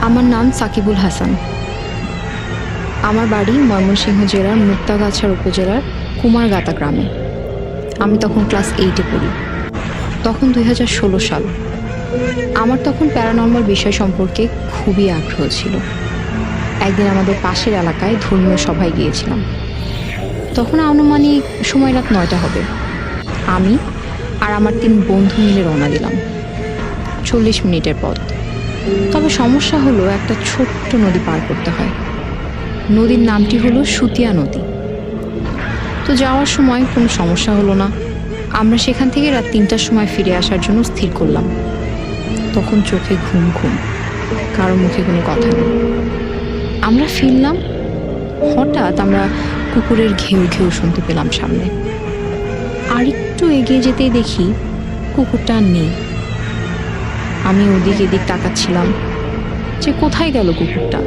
আমার নাম সাকিবুল হাসান। আমার বাড়ি ময়মনসিংহ জেলার মুক্তাগাছার উপজেলার কুমারগাতা গ্রামে। আমি তখন ক্লাস এইটে পড়ি। তখন দু হাজার ষোলো সাল। আমার তখন প্যারানর্মাল বিষয় সম্পর্কে খুবই আগ্রহ ছিল। একদিন আমাদের পাশের এলাকায় ধর্মীয় সভায় গিয়েছিলাম। তখন আনুমানিক সময় রাত নয়টা হবে। আমি আর আমার তিন বন্ধু মিলে রওনা দিলাম। চল্লিশ মিনিটের পথ। তবে সমস্যা হলো একটা ছোট্ট নদী পার করতে হয়। নদীর নামটি হলো সুতিয়া নদী। তো যাওয়ার সময় কোনো সমস্যা হলো না। আমরা সেখান থেকে রাত তিনটার সময় ফিরে আসার জন্য স্থির করলাম। তখন চোখে ঘুম ঘুম, কারও মুখে কোনো কথা নেই। আমরা ফিরলাম, হঠাৎ আমরা কুকুরের ঘেউ ঘেউ শুনতে পেলাম সামনে। আর একটু এগিয়ে যেতেই দেখি কুকুরটা নেই। আমি ওদিক এদিক তাকাচ্ছিলাম। যে কোথায় গেল কুকুরটা?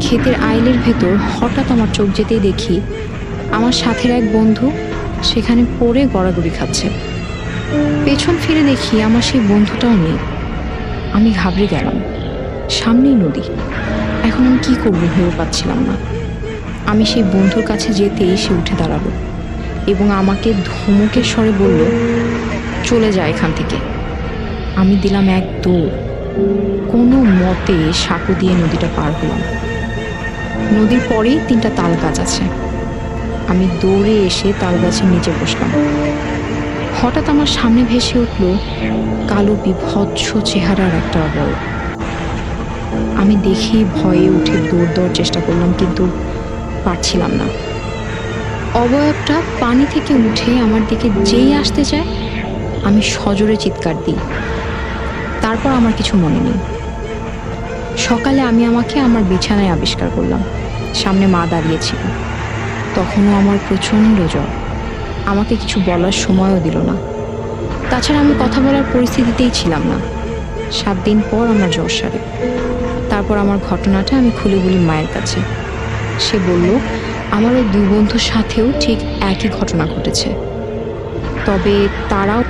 ক্ষেতের আইলের ভেতর হঠাৎ আমার চোখ যেতেই দেখি, আমার সাথের এক বন্ধু সেখানে পড়ে গড়াগড়ি খাচ্ছে। পেছন ফিরে দেখি আমার সেই বন্ধুটাও নেই। আমি ঘাবড়ে গেলাম। সামনেই নদী। এখন আমি কী করব ভেবে পাচ্ছিলাম না। আমি সেই বন্ধুর কাছে যেতেই সে উঠে দাঁড়াল এবং আমাকে ধমকের স্বরে বলল, চলে যায় এখান থেকে। আমি দিলাম এক দৌড় কোনো মতে সাঁকো দিয়ে নদীটা পার হলাম। নদীর পরেই তিনটা তাল গাছ আছে। আমি দৌড়ে এসে তাল গাছের নিচে বসলাম। হঠাৎ আমার সামনে ভেসে উঠল কালো বিভৎস চেহারার একটা অবয়ব আমি দেখি ভয়ে উঠে দৌড় দেওয়ার চেষ্টা করলাম, কিন্তু পারছিলাম না। অবয়বটা পানি থেকে উঠে আমার দিকে যেই আসতে চায়, আমি সজোরে চিৎকার দিই। তারপর আমার কিছু মনে নেই। সকালে আমি আমাকে আমার বিছানায় আবিষ্কার করলাম। সামনে মা দাঁড়িয়েছিল। তখনও আমার প্রচণ্ড জ্বর। আমাকে কিছু বলার সময়ও দিল না। তাছাড়া আমি কথা বলার পরিস্থিতিতেই ছিলাম না। সাত দিন পর আমার জ্বর সারে। তারপর আমার ঘটনাটা আমি খুলে বলি মায়ের কাছে। সে বলল, আমার ওই দুই বন্ধুর সাথেও ঠিক একই ঘটনা ঘটেছে। তবে তারাও